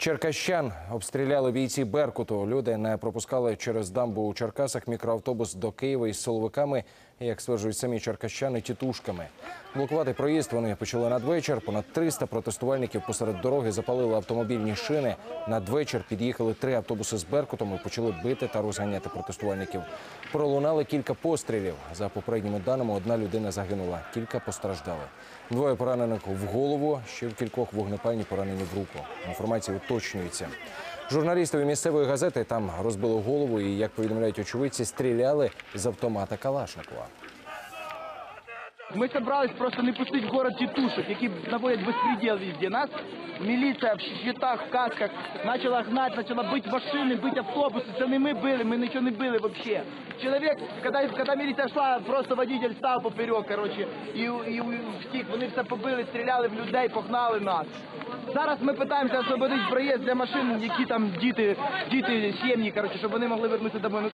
Черкащан обстріляли бійці Беркуту. Люди не пропускали через дамбу у Черкасах мікроавтобус до Києва із соловиками, і, як стверджують самі черкащани, тітушками. Блокувати проїзд вони почали надвечір. Понад 300 протестувальників посеред дороги запалили автомобільні шини. Надвечір під'їхали три автобуси з Беркутом і почали бити та розганяти протестувальників. Пролунали кілька пострілів. За попередніми даними, одна людина загинула, кілька постраждали. Двоє поранених в голову, ще в кількох вогнепальні поранені в руку. Інформація уточнюється. Журналістові місцевої газети там розбили голову і, як повідомляють очевидці, стріляли з автомата Калашникова. Ми собрались просто не пустити в город тітушок, які наводять безпредел везде. Нас міліція в щитах, в касках почала гнати, почала бити машини, бити автобуси. Це не ми били, ми нічого не били взагалі. Чоловік, коли, коли міліція йшла, просто водитель став поперек, коротше, і, і втік. Вони все побили, стріляли в людей, погнали нас. Зараз ми питаємося освободити проїзд для машин, які там діти, діти, сім'ї, коротше, щоб вони могли вернутися домой.